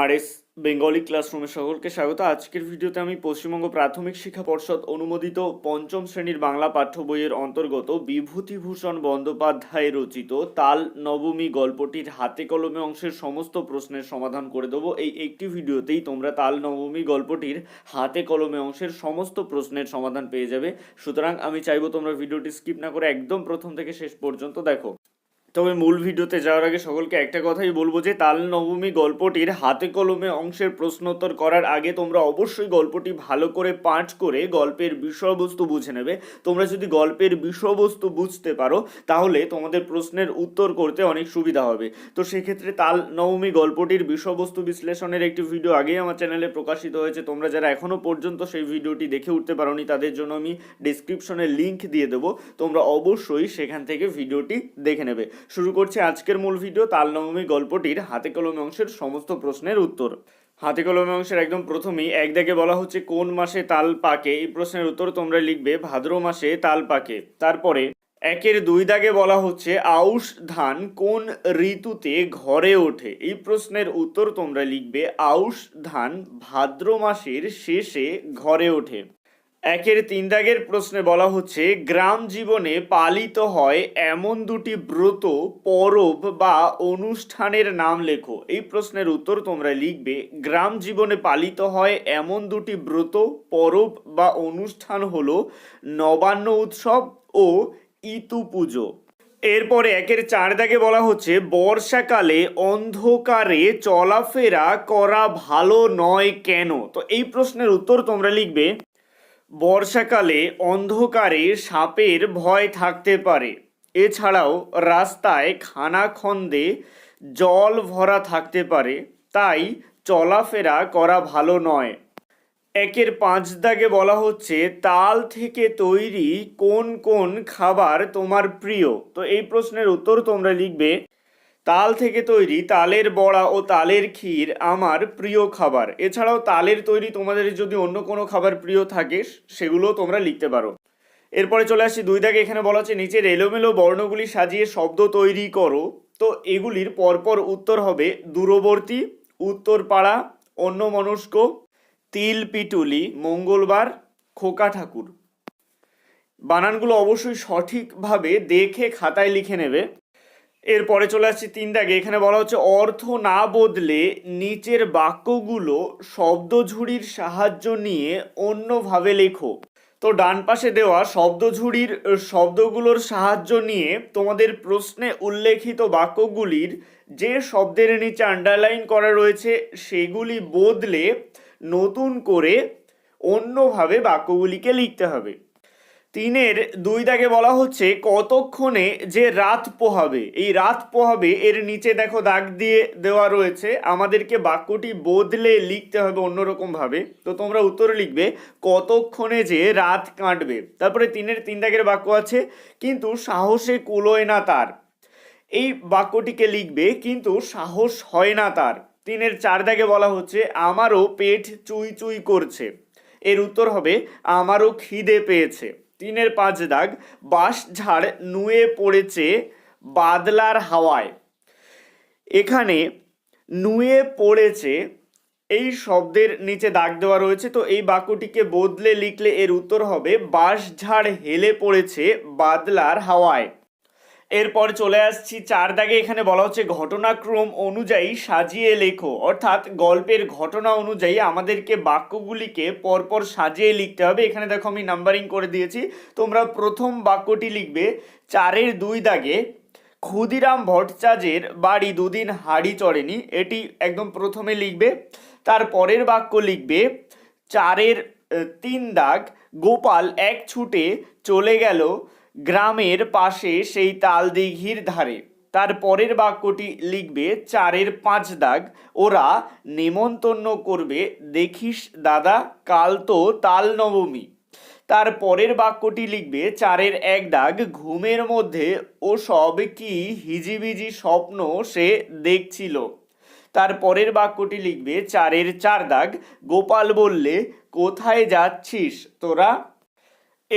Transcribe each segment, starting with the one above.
আর S Bengali ক্লাসরুমে সকলকে স্বাগত। আজকের ভিডিওতে আমি পশ্চিমবঙ্গ প্রাথমিক শিক্ষা পর্ষদ অনুমোদিত পঞ্চম শ্রেণির বাংলা পাঠ্য বইয়ের অন্তর্গত বিভূতিভূষণ বন্দ্যোপাধ্যায় রচিত তাল নবমী গল্পটির হাতে কলমে অংশের সমস্ত প্রশ্নের সমাধান করে দেবো। এই একটি ভিডিওতেই তোমরা তাল নবমী গল্পটির হাতে কলমে অংশের সমস্ত প্রশ্নের সমাধান পেয়ে যাবে। সুতরাং আমি চাইব তোমরা ভিডিওটি স্কিপ না করে একদম প্রথম থেকে শেষ পর্যন্ত দেখো। তবে মূল ভিডিওতে যাওয়ার আগে সকলকে একটা কথাই বলব যে তাল নবমী গল্পটির হাতে কলমে অংশের প্রশ্নোত্তর করার আগে তোমরা অবশ্যই গল্পটি ভালো করে পাঠ করে গল্পের বিষয়বস্তু বুঝে নেবে। তোমরা যদি গল্পের বিষয়বস্তু বুঝতে পারো, তাহলে তোমাদের প্রশ্নের উত্তর করতে অনেক সুবিধা হবে। তো সেক্ষেত্রে তাল নবমী গল্পটির বিষয়বস্তু বিশ্লেষণের একটি ভিডিও আগেই আমার চ্যানেলে প্রকাশিত হয়েছে। তোমরা যারা এখনও পর্যন্ত সেই ভিডিওটি দেখে উঠতে পারোনি, তাদের জন্য আমি ডিসক্রিপশনে লিঙ্ক দিয়ে দেবো। তোমরা অবশ্যই সেখান থেকে ভিডিওটি দেখে নেবে। শুরু করছি আজকের মূল ভিডিও তাল নবমী গল্পটির হাতে কলমে অংশের সমস্ত প্রশ্নের উত্তর। হাতে কলমে অংশের একদম প্রথমেই এক দাগে বলা হচ্ছে, কোন মাসে তাল পাকে? এই প্রশ্নের উত্তর তোমরা লিখবে, ভাদ্র মাসে তাল পাকে। তারপরে একের দুই দাগে বলা হচ্ছে, আউশ ধান কোন ঋতুতে ঘরে ওঠে? এই প্রশ্নের উত্তর তোমরা লিখবে, আউশ ধান ভাদ্র মাসের শেষে ঘরে ওঠে। একের তিন দাগের প্রশ্নে বলা হচ্ছে, গ্রাম জীবনে পালিত হয় এমন দুটি ব্রত, পরব বা অনুষ্ঠানের নাম লেখো। এই প্রশ্নের উত্তর তোমরা লিখবে, গ্রাম জীবনে পালিত হয় এমন দুটি ব্রত, পরব বা অনুষ্ঠান হলো নবান্ন উৎসব ও ইতু পুজো। এরপরে একের চার দাগে বলা হচ্ছে, বর্ষাকালে অন্ধকারে চলাফেরা করা ভালো নয় কেন? তো এই প্রশ্নের উত্তর তোমরা লিখবে বর্ষাকালে অন্ধকারে সাপের ভয় থাকতে পারে। এছাড়াও রাস্তায় খানাখন্দে জল ভরা থাকতে পারে, তাই চলাফেরা করা ভালো নয়। একের পাঁচ দাগে বলা হচ্ছে, তাল থেকে তৈরি কোন কোন খাবার তোমার প্রিয়? তো এই প্রশ্নের উত্তর তোমরা লিখবে তাল থেকে তৈরি তালের বড়া ও তালের ক্ষীর আমার প্রিয় খাবার। এছাড়াও তালের তৈরি তোমাদের যদি অন্য কোনো খাবার প্রিয় থাকে, সেগুলো তোমরা লিখতে পারো। এরপরে চলে আসছি দুই দাগে, এখানে বলা হচ্ছে নিচের এলোমেলো বর্ণগুলি সাজিয়ে শব্দ তৈরি করো। তো এগুলির পরপর উত্তর হবে, দূরবর্তী, উত্তরপাড়া অন্য মনস্ক তিল পিটুলি মঙ্গলবার, খোকা ঠাকুর। বানানগুলো অবশ্যই সঠিকভাবে দেখে খাতায় লিখে নেবে। এরপরে চলে আসছি তিন দাগে। এখানে বলা হচ্ছে, অর্থ না বদলে নিচের বাক্যগুলো শব্দঝুড়ির সাহায্য নিয়ে অন্যভাবে লেখো। তো ডান পাশে দেওয়া শব্দঝুড়ির শব্দগুলোর সাহায্য নিয়ে তোমাদের প্রশ্নে উল্লেখিত বাক্যগুলির যে শব্দের নিচে আন্ডারলাইন করা রয়েছে, সেগুলি বদলে নতুন করে অন্যভাবে বাক্যগুলিকে লিখতে হবে। তিনের দুই দাগে বলা হচ্ছে কতক্ষণে যে রাত পোহাবে। এই রাত পোহাবে, এর নিচে দেখো দাগ দিয়ে দেওয়া রয়েছে। আমাদেরকে বাক্যটি বদলে লিখতে হবে অন্যরকম ভাবে তো তোমরা উত্তর লিখবে, কতক্ষণে যে রাত কাটবে। তারপরে তিনের তিন দাগের বাক্য আছে, কিন্তু সাহসে কুলোয় না তার। এই বাক্যটিকে লিখবে, কিন্তু সাহস হয় না তার। তিনের চার দাগে বলা হচ্ছে, আমারও পেট চুই চুই করছে। এর উত্তর হবে, আমারও খিদে পেয়েছে। তিনের পাঁচ দাগ, বাঁশ ঝাড় নুয়ে পড়েছে বাদলার হাওয়ায়। এখানে নুয়ে পড়েছে, এই শব্দের নিচে দাগ দেওয়া রয়েছে, তো এই বাক্যটিকে বদলে লিখলে এর উত্তর হবে, বাঁশ ঝাড় হেলে পড়েছে বাদলার হাওয়ায়। এরপর চলে আসছি চার দাগে। এখানে বলা হচ্ছে ঘটনাক্রম অনুযায়ী সাজিয়ে লেখো। অর্থাৎ গল্পের ঘটনা অনুযায়ী আমাদেরকে বাক্যগুলিকে পরপর সাজিয়ে লিখতে হবে। এখানে দেখো আমি নাম্বারিং করে দিয়েছি। তোমরা প্রথম বাক্যটি লিখবে, চারের দুই দাগে ক্ষুদিরাম ভট্টাচার্যের বাড়ি দুদিন হাড়ি চড়েনি। এটি একদম প্রথমে লিখবে। তার পরের বাক্য লিখবে, চারের তিন দাগ গোপাল এক ছুটে চলে গেল গ্রামের পাশে সেই তাল দিঘির ধারে। তার পরের বাক্যটি লিখবে চারের পাঁচ দাগ। ওরা নেমন্তন্ন করবে, দেখিস দাদা, কাল তো তাল নবমী। তার পরের বাক্যটি লিখবে চারের এক দাগ, ঘুমের মধ্যে ও সব কি হিজিবিজি স্বপ্ন সে দেখছিল? তার পরের বাক্যটি লিখবে চারের চার দাগ, গোপাল বললে, কোথায় যাচ্ছিস তোরা?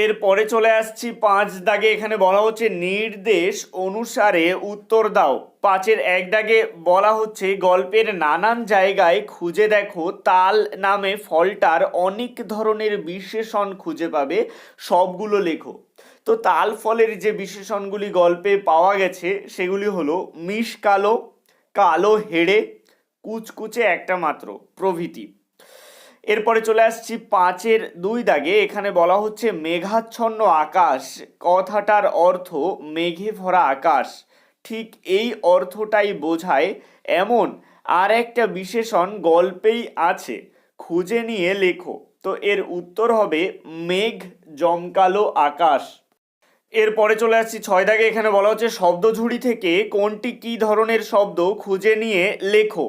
এরপরে চলে আসছি পাঁচ দাগে। এখানে বলা হচ্ছে নির্দেশ অনুসারে উত্তর দাও। পাঁচের এক দাগে বলা হচ্ছে, গল্পের নানান জায়গায় খুঁজে দেখো, তাল নামে ফলটার অনেক ধরনের বিশেষণ খুঁজে পাবে, সবগুলো লেখো। তো তাল ফলের যে বিশেষণগুলি গল্পে পাওয়া গেছে, সেগুলি হলো মিশ কালো কালো হেড়ে, কুচকুচে একটা মাত্র প্রভৃতি। এরপরে চলে আসছি পাঁচের দুই দাগে। এখানে বলা হচ্ছে মেঘাচ্ছন্ন আকাশ। কথাটার অর্থ মেঘে ভরা আকাশ। ঠিক এই অর্থটাই বোঝায় এমন আর একটা বিশেষণ গল্পেই আছে। খুঁজে নিয়ে লেখো। তো এর উত্তর হবে মেঘ জমকালো আকাশ। এরপরে চলে আসছি ছয় দাগে। এখানে বলা হচ্ছে শব্দঝুড়ি থেকে কোনটি কী ধরনের শব্দ খুঁজে নিয়ে লেখো।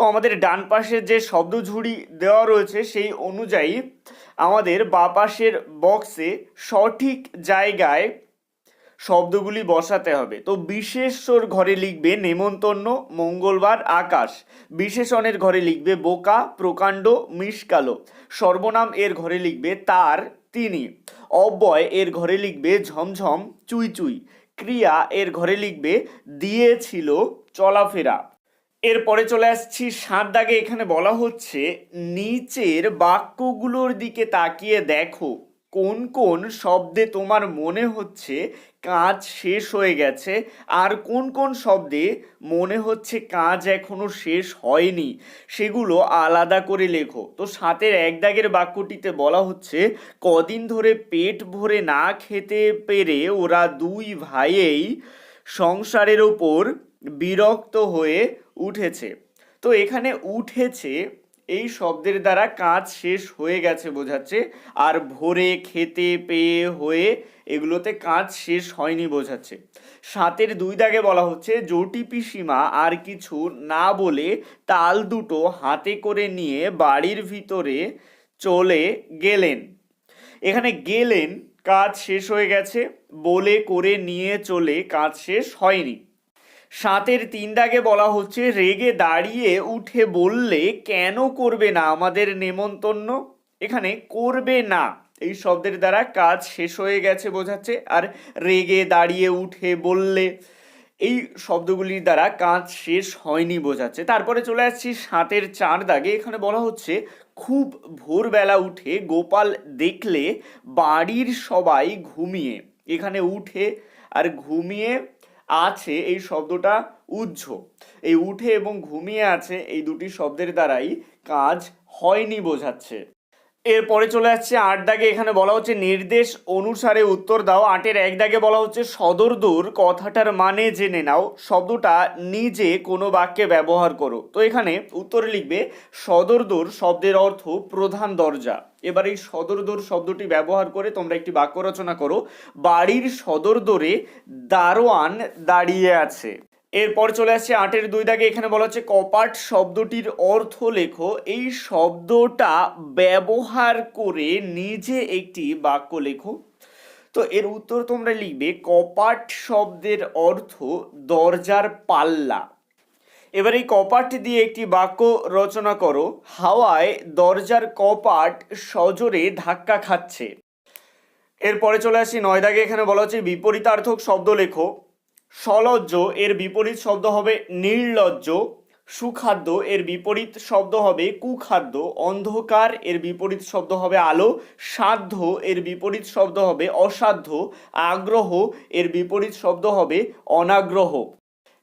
তো আমাদের ডান পাশে যে শব্দ ঝুড়ি দেওয়া রয়েছে সেই অনুযায়ী আমাদের বা পাশের বক্সে সঠিক জায়গায় শব্দগুলি বসাতে হবে। তো বিশেষ্যর ঘরে লিখবে নেমন্তন্ন, মঙ্গলবার, আকাশ। বিশেষণের ঘরে লিখবে বোকা, প্রকাণ্ড মিসকালো সর্বনাম এর ঘরে লিখবে তার, তিনি। অব্যয় এর ঘরে লিখবে ঝমঝম চুই চুই ক্রিয়া এর ঘরে লিখবে দিয়েছিল চলাফেরা। এরপরে চলে আসছি সাত দাগে। এখানে বলা হচ্ছে, নিচের বাক্যগুলোর দিকে তাকিয়ে দেখো, কোন কোন শব্দে তোমার মনে হচ্ছে কাজ শেষ হয়ে গেছে, আর কোন কোন শব্দে মনে হচ্ছে কাজ এখনও শেষ হয়নি, সেগুলো আলাদা করে লেখো। তো সাতের এক দাগের বাক্যটিতে বলা হচ্ছে, কদিন ধরে পেট ভরে না খেতে পেরে ওরা দুই ভাইয়েই সংসারের ওপর বিরক্ত হয়ে উঠেছে। তো এখানে উঠেছে, এই শব্দের দ্বারা কাজ শেষ হয়ে গেছে বোঝাচ্ছে। আর ভোরে, খেতে, পেয়ে, হয়ে এগুলোতে কাজ শেষ হয়নি বোঝাচ্ছে। সাতের দুই দাগে বলা হচ্ছে, জটি পিসিমা আর কিছু না বলে তাল দুটো হাতে করে নিয়ে বাড়ির ভিতরে চলে গেলেন। এখানে গেলেন, কাজ শেষ হয়ে গেছে, বলে করে নিয়ে চলে কাজ শেষ হয়নি। সাতের তিন দাগে বলা হচ্ছে, রেগে দাঁড়িয়ে উঠে বললে কেন করবে না আমাদের নেমন্তন্ন? এখানে করবে না এই শব্দের দ্বারা কাজ শেষ হয়ে গেছে বোঝাচ্ছে, আর রেগে দাঁড়িয়ে উঠে বললে এই শব্দগুলির দ্বারা কাজ শেষ হয়নি বোঝাচ্ছে। তারপরে চলে আসছি সাতের চার দাগে, এখানে বলা হচ্ছে, খুব ভোরবেলা উঠে গোপাল দেখলে বাড়ির সবাই ঘুমিয়ে। এখানে উঠে আর ঘুমিয়ে আছে, এই শব্দটা উজ্জ। এই উঠে এবং ঘুমিয়ে আছে এই দুটি শব্দের দ্বারাই কাজ হয়নি বোঝাচ্ছে। এরপরে চলে আসছে আট দাগে। এখানে বলা হচ্ছে, নির্দেশ অনুসারে উত্তর দাও। আটের এক দাগে বলা হচ্ছে, সদরদূর, কথাটার মানে জেনে নাও। শব্দটা নিজে কোনো বাক্যে ব্যবহার করো। তো এখানে উত্তরে লিখবে, সদরদূর শব্দের অর্থ প্রধান দরজা। এবার এই সদর সদরদোর শব্দটি ব্যবহার করে তোমরা একটি বাক্য রচনা করো। বাড়ির সদর সদরদোরে দারোয়ান দাঁড়িয়ে আছে। এরপর চলে আসছে আটের দুই দাগে। এখানে বলা হচ্ছে কপাট শব্দটির অর্থ লেখো। এই শব্দটা ব্যবহার করে নিজে একটি বাক্য লেখো। তো এর উত্তর তোমরা লিখবে, কপাট শব্দের অর্থ দরজার পাল্লা। এবার এই কপাট দিয়ে একটি বাক্য রচনা করো। হাওয়ায় দরজার কপাট সজোরে ধাক্কা খাচ্ছে। এরপরে চলে আসি নয় দাগে। এখানে বলা হচ্ছে বিপরীতার্থক শব্দ লেখো। সলজ্জ এর বিপরীত শব্দ হবে নির্লজ্জ। সুখাদ্য এর বিপরীত শব্দ হবে কুখাদ্য। অন্ধকার এর বিপরীত শব্দ হবে আলো। সাধ্য এর বিপরীত শব্দ হবে অসাধ্য। আগ্রহ এর বিপরীত শব্দ হবে অনাগ্রহ।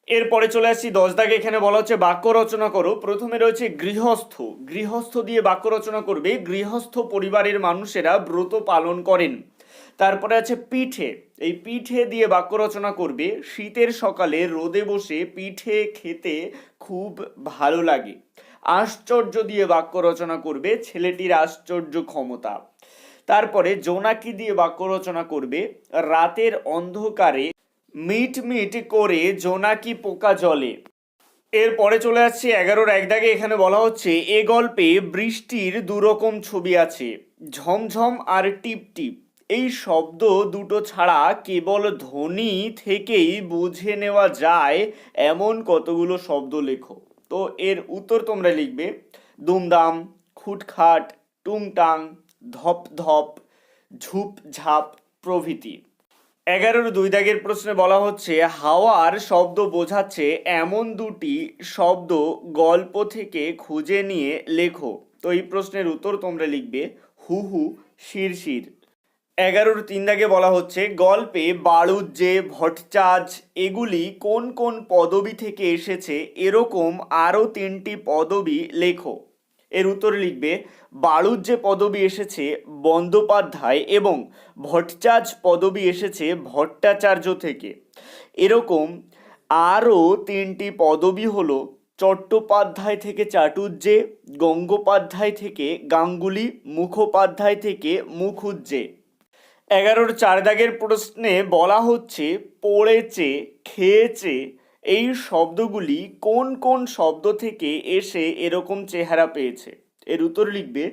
এরপরে চলে আসছি দশ দাগে। এখানে বলা হচ্ছে বাক্য রচনা করো। প্রথমে রয়েছে গৃহস্থ। গৃহস্থ দিয়ে বাক্য রচনা করবে। গৃহস্থ পরিবারের মানুষেরা ব্রত পালন করেন। তারপরে আছে পিঠে। এই পিঠে দিয়ে বাক্য রচনা করবে, শীতের সকালে রোদে বসে পিঠে খেতে খুব ভালো লাগে। আশ্চর্য দিয়ে বাক্য রচনা করবে ছেলেটির আশ্চর্য ক্ষমতা। তারপরে জোনাকি দিয়ে বাক্য রচনা করবে, রাতের অন্ধকারে মিট মিট করে জোনাকি পোকা জলে। এরপরে চলে আসছে এগারোর এক দাগে এখানে বলা হচ্ছে, এ গল্পে বৃষ্টির দুরকম ছবি আছে। ঝমঝম আর টিপ টিপ এই শব্দ দুটো ছাড়া কেবল ধ্বনি থেকেই বুঝে নেওয়া যায় এমন কতগুলো শব্দ লেখো। তো এর উত্তর তোমরা লিখবে, দুমদাম, খুটখাট, টুংটাং ধপ ধপ ঝুপঝাপ প্রভৃতি। এগারোর দুই দাগের প্রশ্নে বলা হচ্ছে, হাওয়ার শব্দ বোঝাচ্ছে এমন দুটি শব্দ গল্প থেকে খুঁজে নিয়ে লেখো। তো এই প্রশ্নের উত্তর তোমরা লিখবে, হু হু, শিরশির। এগারোর তিন দাগে বলা হচ্ছে, গল্পে বাড়ুজ্জে ভট্টাচ, এগুলি কোন কোন পদবি থেকে এসেছে? এরকম আরও তিনটি পদবি লেখো। এর উত্তর লিখবে বাড়ুজ্জে পদবি এসেছে, বন্দ্যোপাধ্যায় এবং ভট্টাচ পদবি এসেছে, ভট্টাচার্য থেকে। এরকম আরও তিনটি পদবি হলো, চট্টোপাধ্যায় থেকে চাটুজ্জে গঙ্গোপাধ্যায় থেকে গাঙ্গুলি, মুখোপাধ্যায় থেকে মুখুজ্জে এগারোর চার দাগের প্রশ্নে বলা হচ্ছে, পড়েছে, খেয়েছে, এই শব্দগুলি কোন কোন শব্দ থেকে এসে এরকম চেহারা পেয়েছে? এর উত্তর লিখবে,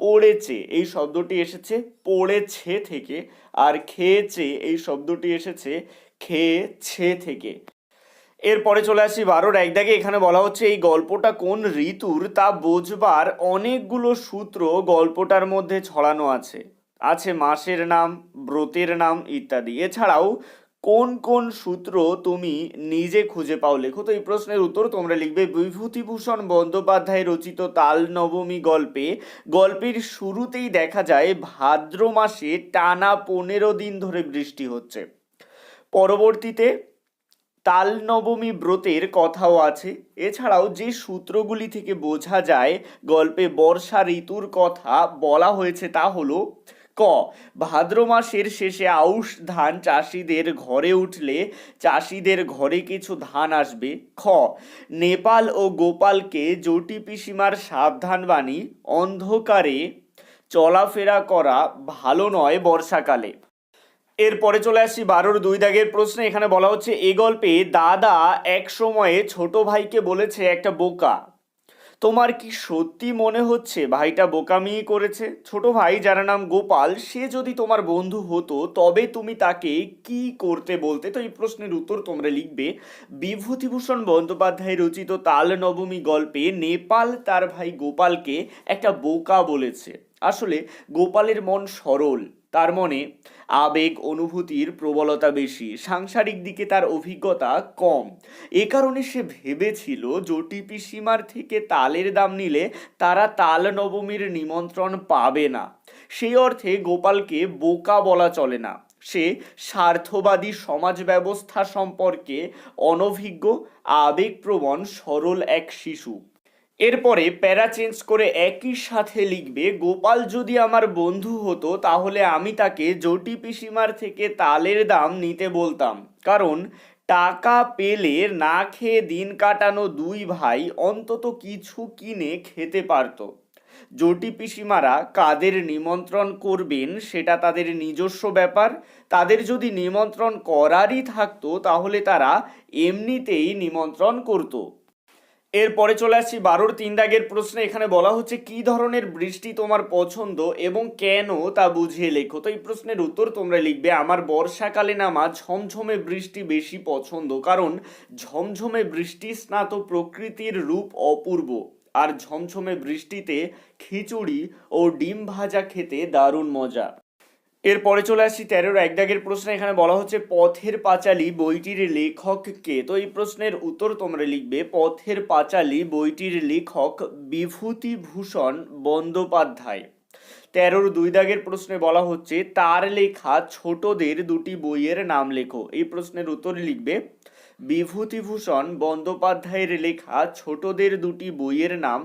পড়েছে, এই শব্দটি এসেছে পড়েছে থেকে, আর খেয়েছে, এই শব্দটি এসেছে খেয়েছে থেকে। এরপরে চলে আসি বারোর এক দাগে এখানে বলা হচ্ছে, এই গল্পটা কোন ঋতুর তা বোঝবার অনেকগুলো সূত্র গল্পটার মধ্যে ছড়ানো আছে। আছে মাসের নাম, ব্রতের নাম ইত্যাদি। এছাড়াও কোন কোন সূত্র তুমি নিজে খুঁজে পাও? লেখো তো এই প্রশ্নের উত্তর, তোমরা লিখবে বিভূতিভূষণ বন্দ্যোপাধ্যায় রচিত তাল নবমী গল্পে। গল্পের শুরুতেই দেখা যায়, ভাদ্র মাসে টানা পনেরো দিন ধরে বৃষ্টি হচ্ছে। পরবর্তীতে তাল নবমী ব্রতের কথাও আছে। এছাড়াও যে সূত্রগুলি থেকে বোঝা যায়, গল্পে বর্ষা ঋতুর কথা বলা হয়েছে তা হলো ক, ভাদ্র মাসের শেষে আউশ ধান চাষিদের ঘরে উঠলে চাষিদের ঘরে কিছু ধান আসবে। খ, নেপাল ও গোপালকে জটি পিসিমার সাবধান বাণী, অন্ধকারে চলাফেরা করা ভালো নয় বর্ষাকালে। এরপরে চলে আসছি বারোর দুই দাগের প্রশ্নে, এখানে বলা হচ্ছে, এ গল্পে দাদা এক সময়ে ছোট ভাইকে বলেছে একটা বোকা তোমার কি সত্যি মনে হচ্ছে? ভাইটা বোকামি করেছে। ছোট ভাই যার নাম গোপাল, সে যদি তোমার বন্ধু হতো, তবে তুমি তাকে কি করতে বলতে? তো এই প্রশ্নের উত্তর তোমরা লিখবে। বিভূতিভূষণ বন্দ্যোপাধ্যায় রচিত তাল নবমী গল্পে নেপাল তার ভাই গোপালকে একটা বোকা বলেছে। আসলে গোপালের মন সরল। তার মনে আবেগ অনুভূতির প্রবলতা বেশি, সাংসারিক দিকে তার অভিজ্ঞতা কম। এ কারণে সে ভেবেছিল জটি পিসিমার থেকে তালের দাম নিলে তারা তাল নবমীর নিমন্ত্রণ পাবে না। সেই অর্থে গোপালকে বোকা বলা চলে না। সে স্বার্থবাদী সমাজ ব্যবস্থা সম্পর্কে অনভিজ্ঞ, আবেগপ্রবণ, সরল এক শিশু। এরপরে প্যারা চেঞ্জ করে একই সাথে লিখবে, গোপাল যদি আমার বন্ধু হতো, তাহলে আমি তাকে জটি পিসিমার থেকে তালের দাম নিতে বলতাম। কারণ টাকা পেলে না খেয়ে দিন কাটানো দুই ভাই অন্তত কিছু কিনে খেতে পারতো। জটি পিসিমারা কাদের নিমন্ত্রণ করবেন সেটা তাদের নিজস্ব ব্যাপার। তাদের যদি নিমন্ত্রণ করারই থাকতো, তাহলে তারা এমনিতেই নিমন্ত্রণ করতো। এরপরে চলে আসছি বারোর তিন দাগের প্রশ্নে। এখানে বলা হচ্ছে, কি ধরনের বৃষ্টি তোমার পছন্দ এবং কেন তা বুঝিয়ে লেখো? তো এই প্রশ্নের উত্তর তোমরা লিখবে, আমার বর্ষাকালে নামা ঝমঝমে বৃষ্টি বেশি পছন্দ, কারণ ঝমঝমে বৃষ্টি স্নাত প্রকৃতির রূপ অপূর্ব, আর ঝমঝমে বৃষ্টিতে খিচুড়ি ও ডিম ভাজা খেতে দারুণ মজা। এরপরে চলে আসছি তেরোর এক দাগের প্রশ্ন। এখানে বলা হচ্ছে, পথের পাঁচালী বইটির লেখক কে? তো এই প্রশ্নের উত্তর তোমরা লিখবে, পথের পাঁচালী বইটির লেখক বিভূতিভূষণ বন্দ্যোপাধ্যায়। তেরোর দুই দাগের প্রশ্নে বলা হচ্ছে, তার লেখা ছোটদের দুটি বইয়ের নাম লেখো। এই প্রশ্নের উত্তর লিখবে, বিভূতিভূষণ বন্দ্যোপাধ্যায়ের লেখা ছোটদের দুটি বইয়ের নাম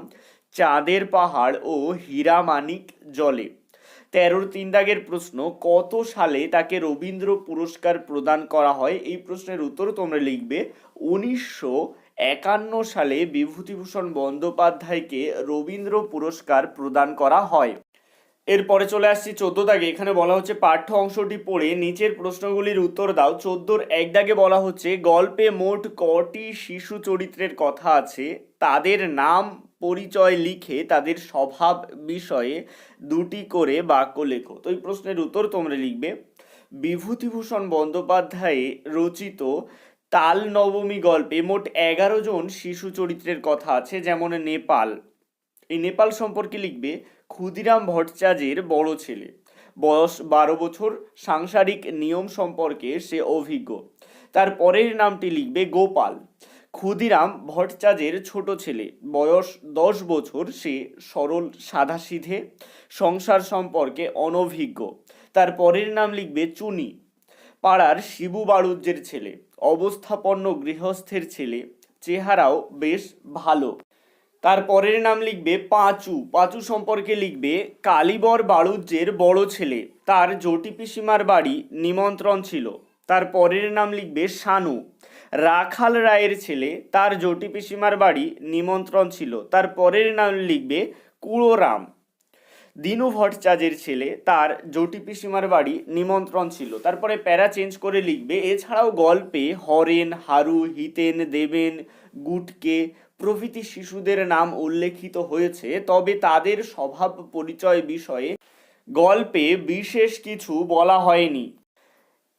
চাঁদের পাহাড় ও হীরামানিক জলে। তেরোর তিন দাগের প্রশ্ন, কত সালে তাকে রবীন্দ্র পুরস্কার প্রদান করা হয়? এই প্রশ্নের উত্তর তোমরা লিখবে, উনিশশো একান্ন সালে বিভূতিভূষণ বন্দ্যোপাধ্যায়কে রবীন্দ্র পুরস্কার প্রদান করা হয়। এরপরে চলে আসছি চোদ্দ দাগে, এখানে বলা হচ্ছে পাঠ্য অংশটি পড়ে নিচের প্রশ্নগুলির উত্তর দাও। চোদ্দোর এক দাগে বলা হচ্ছে, গল্পে মোট কটি শিশু চরিত্রের কথা আছে? তাদের নাম পরিচয় লিখে তাদের স্বভাব বিষয়ে দুটি করে বাক্য লেখো। তো এই প্রশ্নের উত্তর তোমরা লিখবে, বিভূতিভূষণ বন্দ্যোপাধ্যায় রচিত তাল নবমী গল্পে মোট এগারো জন শিশু চরিত্রের কথা আছে, যেমন নেপাল। এই নেপাল সম্পর্কে লিখবে, ক্ষুদিরাম ভট্টাচার্যের বড় ছেলে। বয়স বারো বছর, সাংসারিক নিয়ম সম্পর্কে সে অভিজ্ঞ। তার পরের নামটি লিখবে গোপাল। ক্ষুদিরাম ভট্টাচার্যের ছোট ছেলে। বয়স দশ বছর, সে সরল সাধাসিধে সংসার সম্পর্কে অনভিজ্ঞ। তার পরের নাম লিখবে চুনি। পাড়ার শিবু বাড়ুজ্যের ছেলে। অবস্থাপন্ন গৃহস্থের ছেলে। চেহারাও বেশ ভালো। তার পরের নাম লিখবে পাঁচু। পাঁচু সম্পর্কে লিখবে কালীবর বাড়ুজ্যের বড় ছেলে। তার জটি পিসিমার বাড়ি নিমন্ত্রণ ছিল। তার পরের নাম লিখবে শানু। রাখাল রায়ের ছেলে, তার জটি পিসিমার বাড়ি নিমন্ত্রণ ছিল। তার পরের নাম লিখবে কুড়োরাম দিনু ভট্টাচার্যের ছেলে, তার জটি পিসিমার বাড়ি নিমন্ত্রণ ছিল। তারপরে প্যারা চেঞ্জ করে লিখবে, এছাড়াও গল্পে হরেন, হারু, হিতেন, দেবেন, গুটকে প্রভৃতি শিশুদের নাম উল্লেখিত হয়েছে। তবে তাদের স্বভাব পরিচয় বিষয়ে গল্পে বিশেষ কিছু বলা হয়নি।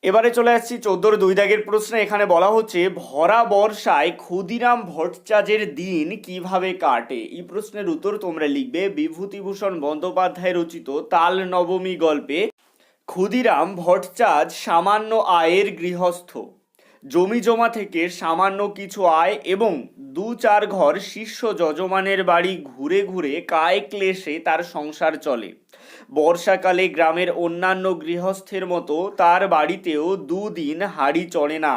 এবারে চলে আসছি চোদ্দোর দুই দাগের প্রশ্নে। এখানে বলা হচ্ছে, ভরা বর্ষায় ক্ষুদিরাম ভট্টাচার্যের দিন কীভাবে কাটে? এই প্রশ্নের উত্তর তোমরা লিখবে, বিভূতিভূষণ বন্দ্যোপাধ্যায় রচিত তাল নবমী গল্পে, ক্ষুদিরাম ভট্টাচার্য সামান্য আয়ের গৃহস্থ। জমি জমা থেকে সামান্য কিছু আয় এবং দু চার ঘর শিষ্য যজমানের বাড়ি ঘুরে ঘুরে কায় ক্লেশে তার সংসার চলে। বর্ষাকালে গ্রামের অন্যান্য গৃহস্থের মতো তার বাড়িতেও দুদিন হাড়ি চড়ে না।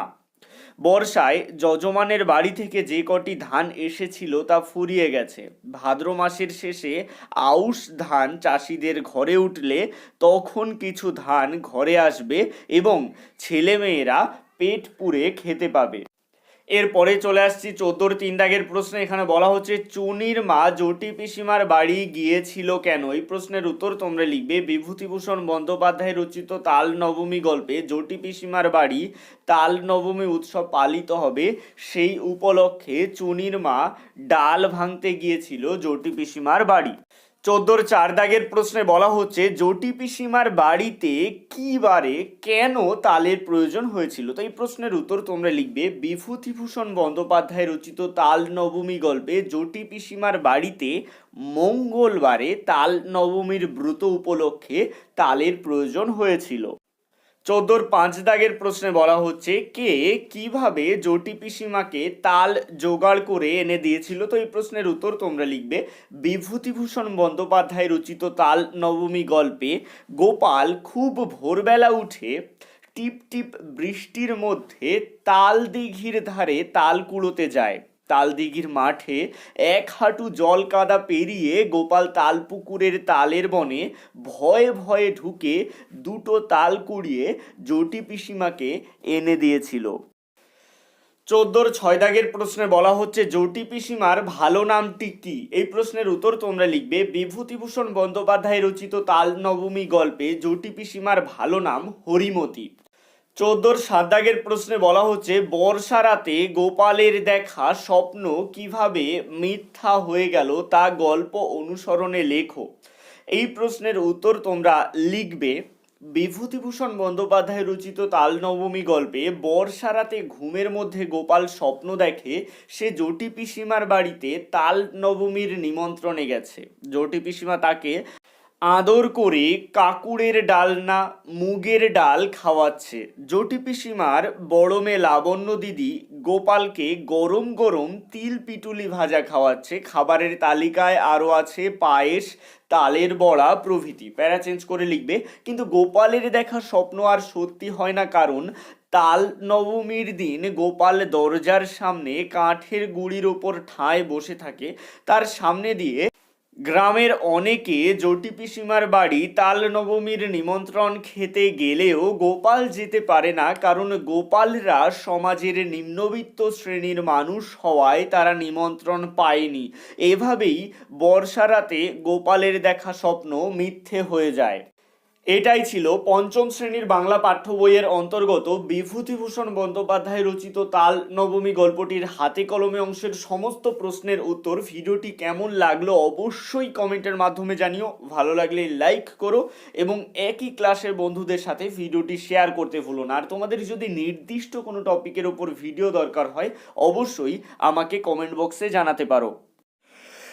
বর্ষায় যজমানের বাড়ি থেকে যে কটি ধান এসেছিল তা ফুরিয়ে গেছে। ভাদ্র মাসের শেষে আউশ ধান চাষিদের ঘরে উঠলে তখন কিছু ধান ঘরে আসবে এবং ছেলেমেয়েরা পেট পুড়ে খেতে পাবে। এরপরে চলে আসছি চোদ্দোর তিন দাগের প্রশ্নে। এখানে বলা হচ্ছে, চুনির মা জটি পিসিমার বাড়ি গিয়েছিল কেন? এই প্রশ্নের উত্তর তোমরা লিখবে, বিভূতিভূষণ বন্দ্যোপাধ্যায় রচিত তাল নবমী গল্পে জটি পিসিমার বাড়ি তাল নবমী উৎসব পালিত হবে। সেই উপলক্ষে চুনির মা ডাল ভাঙতে গিয়েছিল জটি পিসিমার বাড়ি। চোদ্দোর চার দাগের প্রশ্নে বলা হচ্ছে জটি পিসিমার বাড়িতে কি বারে কেন তালের প্রয়োজন হয়েছিল? তো এই প্রশ্নের উত্তর তোমরা লিখবে বিভূতিভূষণ বন্দ্যোপাধ্যায় রচিত তাল নবমী গল্পে জটি পিসিমার বাড়িতে মঙ্গলবারে তাল নবমীর ব্রত উপলক্ষে তালের প্রয়োজন হয়েছিল। চোদ্দোর পাঁচ দাগের প্রশ্নে বলা হচ্ছে, কে কীভাবে জটি পিসিমাকে তাল জোগাড় করে এনে দিয়েছিল? তো এই প্রশ্নের উত্তর তোমরা লিখবে, বিভূতিভূষণ বন্দ্যোপাধ্যায় রচিত তাল নবমী গল্পে, গোপাল খুব ভোরবেলা উঠে টিপ টিপ বৃষ্টির মধ্যে তাল দিঘির ধারে তাল কুড়োতে যায়। তালদিঘির মাঠে এক হাঁটু জল কাদা পেরিয়ে গোপাল তালপুকুরের তালের বনে ভয়ে ভয়ে ঢুকে দুটো তাল কুড়িয়ে জটি পিসিমাকে এনে দিয়েছিল। চোদ্দোর ছয় দাগের প্রশ্নে বলা হচ্ছে, জটি পিসিমার ভালো নামটি কি? এই প্রশ্নের উত্তর তোমরা লিখবে, বিভূতিভূষণ বন্দ্যোপাধ্যায় রচিত তাল নবমী গল্পে জটি পিসিমার ভালো নাম হরিমতি। চোদ্দোর সাদাগের প্রশ্নে বলা হচ্ছে, বর্ষা রাতে গোপালের দেখা স্বপ্ন কীভাবে মিথ্যা হয়ে গেল তা গল্প অনুসরণে লেখো। এই প্রশ্নের উত্তর তোমরা লিখবে। বিভূতিভূষণ বন্দ্যোপাধ্যায় রচিত তাল নবমী গল্পে, বর্ষা রাতে ঘুমের মধ্যে গোপাল স্বপ্ন দেখে, সে জটি পিসিমার বাড়িতে তাল নবমীর নিমন্ত্রণে গেছে। জটি পিসিমা তাকে আদর করে কাকুড়ের ডালনা মুগের ডাল খাওয়াচ্ছে। জটি পিসিমার বড় মেয়ে লাবণ্য দিদি গোপালকে গরম গরম তিল পিটুলি ভাজা খাওয়াচ্ছে। খাবারের তালিকায় আরও আছে পায়েস, তালের বড়া প্রভৃতি। প্যারা চেঞ্জ করে লিখবে, কিন্তু গোপালের দেখা স্বপ্ন আর সত্যি হয় না কারণ তাল নবমীর দিন গোপাল দরজার সামনে কাঠের গুঁড়ির ওপর ঠায় বসে থাকে। তার সামনে দিয়ে গ্রামের অনেকে জটি পিসিমার বাড়ি তাল নবমীর নিমন্ত্রণ খেতে গেলেও গোপাল যেতে পারে না, কারণ গোপালরা সমাজের নিম্নবিত্ত শ্রেণির মানুষ হওয়ায় তারা নিমন্ত্রণ পায়নি। এভাবেই বর্ষারাতে গোপালের দেখা স্বপ্ন মিথ্যে হয়ে যায়। এটাই ছিল পঞ্চম শ্রেণির বাংলা পাঠ্য বইয়ের অন্তর্গত বিভূতিভূষণ বন্দ্যোপাধ্যায় রচিত তাল নবমী গল্পটির হাতে কলমে অংশের সমস্ত প্রশ্নের উত্তর। ভিডিওটি কেমন লাগল অবশ্যই কমেন্টের মাধ্যমে জানিও। ভালো লাগলে লাইক করো এবং একই ক্লাসের বন্ধুদের সাথে ভিডিওটি শেয়ার করতে ভুলো না। আর তোমাদের যদি নির্দিষ্ট কোনো টপিকের ওপর ভিডিও দরকার হয়, অবশ্যই আমাকে কমেন্ট বক্সে জানাতে পারো।